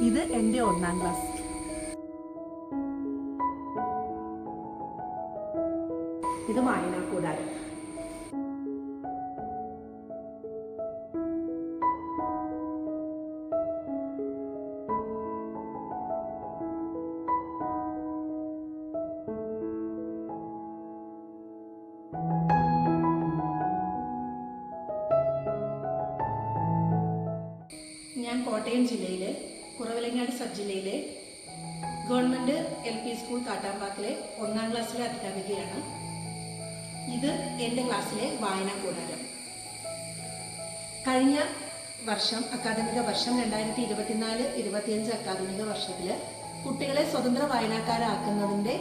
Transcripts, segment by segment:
ഇത് എന്റെ ഒന്നാം ക്ലാസ്. ഇത് വായനാക്കൂടാരം ഞാൻ കോട്ടയം ജില്ലയിലെ കുറവിലങ്ങാട് സബ് ജില്ലയിലെ ഗവൺമെന്റ് എൽ പി സ്കൂൾ കാട്ടാമ്പാക്കിലെ ഒന്നാം ക്ലാസ്സിലെ അധ്യാപികയാണ്. ഇത് എന്റെ ക്ലാസ്സിലെ വായനാ കൂടാരം. കഴിഞ്ഞ വർഷം അക്കാദമിക വർഷം രണ്ടായിരത്തി ഇരുപത്തിനാല് ഇരുപത്തിയഞ്ച് അക്കാദമിക വർഷത്തിൽ കുട്ടികളെ സ്വതന്ത്ര വായനക്കാരാക്കുന്നതിന്റെ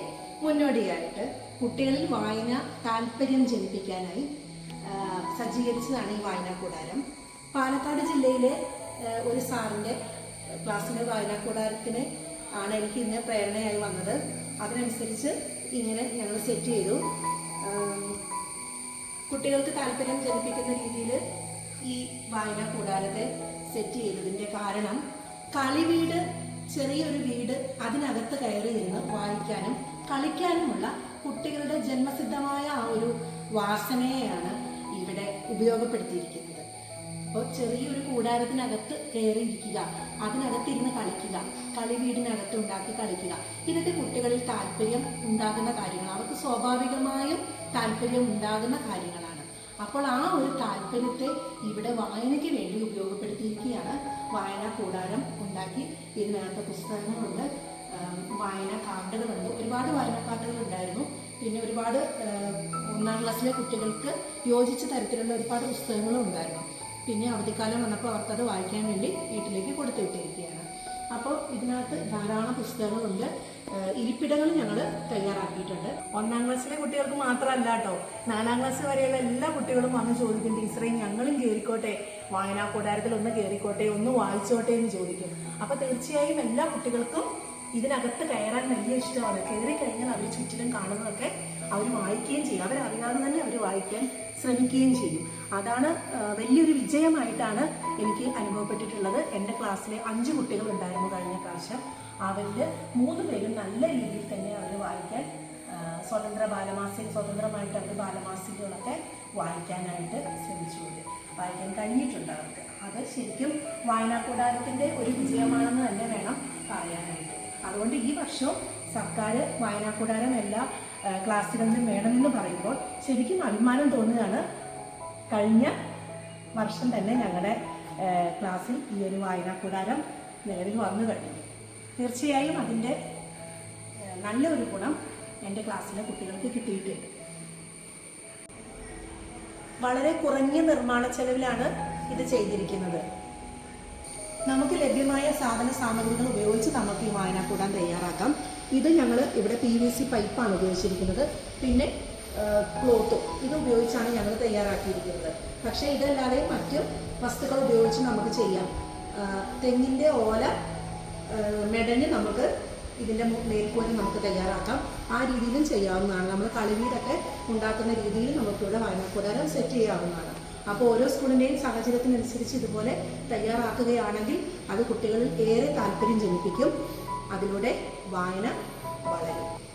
മുന്നോടിയായിട്ട് കുട്ടികളിൽ വായന താല്പര്യം ജനിപ്പിക്കാനായി സജ്ജീകരിച്ചതാണ് ഈ വായനാ കൂടാരം. പാലക്കാട് ജില്ലയിലെ ഒരു സാറിന്റെ ക്ലാസ്സിലെ വായനാ കൂടാരത്തിന് ആണ് എനിക്ക് ഇന്ന് പ്രേരണയായി വന്നത്. അതിനനുസരിച്ച് ഇങ്ങനെ ഞങ്ങൾ സെറ്റ് ചെയ്തു. കുട്ടികൾക്ക് താല്പര്യം ജനിപ്പിക്കുന്ന രീതിയിൽ ഈ വായന കൂടാരത്തെ സെറ്റ് ചെയ്തതിന്റെ കാരണം കളിവീട് ചെറിയൊരു വീട് അതിനകത്ത് കയറി ഇരുന്ന് വായിക്കാനും കളിക്കാനുമുള്ള കുട്ടികളുടെ ജന്മസിദ്ധമായ ആ ഒരു വാസനയെയാണ് ഇവിടെ ഉപയോഗപ്പെടുത്തിയിരിക്കുന്നത്. അപ്പോൾ ചെറിയൊരു കൂടാരത്തിനകത്ത് കയറി ഇരിക്കുക അതിനകത്തിരുന്ന് കളിക്കുക. കളി വീടിനകത്ത് ഉണ്ടാക്കി കളിക്കുക. ഇതൊക്കെ കുട്ടികളിൽ താല്പര്യം ഉണ്ടാകുന്ന കാര്യങ്ങളാണ്. അവർക്ക് സ്വാഭാവികമായും താല്പര്യം ഉണ്ടാകുന്ന കാര്യങ്ങളാണ്. അപ്പോൾ ആ ഒരു താല്പര്യത്തെ ഇവിടെ വായനയ്ക്ക് വേണ്ടി ഉപയോഗപ്പെടുത്തിയിരിക്കുകയാണ്. വായനാ കൂടാരം ഉണ്ടാക്കി ഇതിനകത്ത് പുസ്തകങ്ങളുണ്ട്. വായനാ കാർഡുകളുണ്ട് ഒരുപാട് വായന കാർഡുകൾ ഉണ്ടായിരുന്നു. പിന്നെ ഒരുപാട് ഒന്നാം ക്ലാസ്സിലെ കുട്ടികൾക്ക് യോജിച്ച തരത്തിലുള്ള ഒരുപാട് പുസ്തകങ്ങളും ഉണ്ടായിരുന്നു. പിന്നെ അവധിക്കാലം വന്നപ്പോൾ അവർക്കത് വായിക്കാൻ വേണ്ടി വീട്ടിലേക്ക് കൊടുത്തു വിട്ടിരിക്കുകയാണ്. അപ്പോൾ ഇതിനകത്ത് ധാരാളം പുസ്തകങ്ങളുണ്ട്. ഇരിപ്പിടങ്ങൾ ഞങ്ങൾ തയ്യാറാക്കിയിട്ടുണ്ട്. ഒന്നാം ക്ലാസ്സിലെ കുട്ടികൾക്ക് മാത്രമല്ല കേട്ടോ. നാലാം ക്ലാസ് വരെയുള്ള എല്ലാ കുട്ടികളും വന്ന് ചോദിക്കും ടീച്ചറെ ഞങ്ങളും കയറിക്കോട്ടെ വായനാ കൂടാരത്തിൽ ഒന്ന് കയറിക്കോട്ടെ ഒന്ന് വായിച്ചോട്ടെ എന്ന് ചോദിക്കും. അപ്പോൾ തീർച്ചയായും എല്ലാ കുട്ടികൾക്കും ഇതിനകത്ത് കയറാൻ വലിയ ഇഷ്ടമാണ്. കയറി കഴിഞ്ഞാൽ അവർ ചുറ്റിലും കാണുന്നതൊക്കെ അവർ വായിക്കുകയും ചെയ്യും. അവരറിയാതെ തന്നെ അവർ വായിക്കാൻ ശ്രമിക്കുകയും ചെയ്യും. അതാണ് വലിയൊരു വിജയമായിട്ടാണ് എനിക്ക് അനുഭവപ്പെട്ടിട്ടുള്ളത്. എന്റെ ക്ലാസ്സിലെ അഞ്ച് കുട്ടികൾ ഉണ്ടായിരുന്നു കഴിഞ്ഞ പ്രാവശ്യം. അവരിൽ മൂന്ന് പേരും നല്ല രീതിയിൽ തന്നെ അവർ വായിക്കാൻ സ്വതന്ത്ര ബാലമാസിക സ്വതന്ത്രമായിട്ട് അവർ ബാലമാസികകളൊക്കെ വായിക്കാനായിട്ട് ശ്രമിച്ചുകൊണ്ട് വായിക്കാൻ കഴിഞ്ഞിട്ടുണ്ട് അവർക്ക്. അത് ശരിക്കും വായനാ കൂടാരത്തിന്റെ ഒരു വിജയമാണെന്ന് തന്നെ വേണം പറയാനായിട്ട്. അതുകൊണ്ട് ഈ വർഷം സർക്കാർ വായനാക്കൂടാരം എല്ലാ ക്ലാസ്സുകളിലും വേണമെന്ന് പറയുമ്പോൾ ശരിക്കും അഭിമാനം തോന്നുകയാണ്. കഴിഞ്ഞ വർഷം തന്നെ ഞങ്ങളുടെ ക്ലാസ്സിൽ ഈ ഒരു വായനാക്കൂടാരം നിലവിൽ വന്നു കഴിഞ്ഞു. തീർച്ചയായും അതിന്റെ നല്ലൊരു ഗുണം എന്റെ ക്ലാസ്സിലെ കുട്ടികൾക്ക് കിട്ടിയിട്ടുണ്ട്. വളരെ കുറഞ്ഞ നിർമ്മാണ ചെലവിലാണ് ഇത് ചെയ്തിരിക്കുന്നത്. നമുക്ക് ലഭ്യമായ സാധന സാമഗ്രികൾ ഉപയോഗിച്ച് നമുക്ക് ഈ വായനാക്കൂടാൻ തയ്യാറാക്കാം. ഇത് ഞങ്ങൾ ഇവിടെ പി വി സി പൈപ്പാണ് ഉപയോഗിച്ചിരിക്കുന്നത്. പിന്നെ ക്ലോത്ത് ഇത് ഉപയോഗിച്ചാണ് ഞങ്ങൾ തയ്യാറാക്കിയിരിക്കുന്നത്. പക്ഷേ ഇതല്ലാതെ മറ്റ് വസ്തുക്കൾ ഉപയോഗിച്ച് നമുക്ക് ചെയ്യാം. തെങ്ങിന്റെ ഓല മെടഞ്ഞ് നമുക്ക് ഇതിന്റെ മേൽക്കൂര നമുക്ക് തയ്യാറാക്കാം. ആ രീതിയിലും ചെയ്യാവുന്നതാണ്. നമ്മൾ കളിവീടൊക്കെ ഉണ്ടാക്കുന്ന രീതിയിൽ നമുക്കിവിടെ വായനാക്കൂടാരം സെറ്റ് ചെയ്യാവുന്നതാണ്. അപ്പോൾ ഓരോ സ്കൂളിന്റെയും സാഹചര്യത്തിനനുസരിച്ച് ഇതുപോലെ തയ്യാറാക്കുകയാണെങ്കിൽ അത് കുട്ടികളിൽ ഏറെ താല്പര്യം ജനിപ്പിക്കും. അതിലൂടെ വായന വളരും.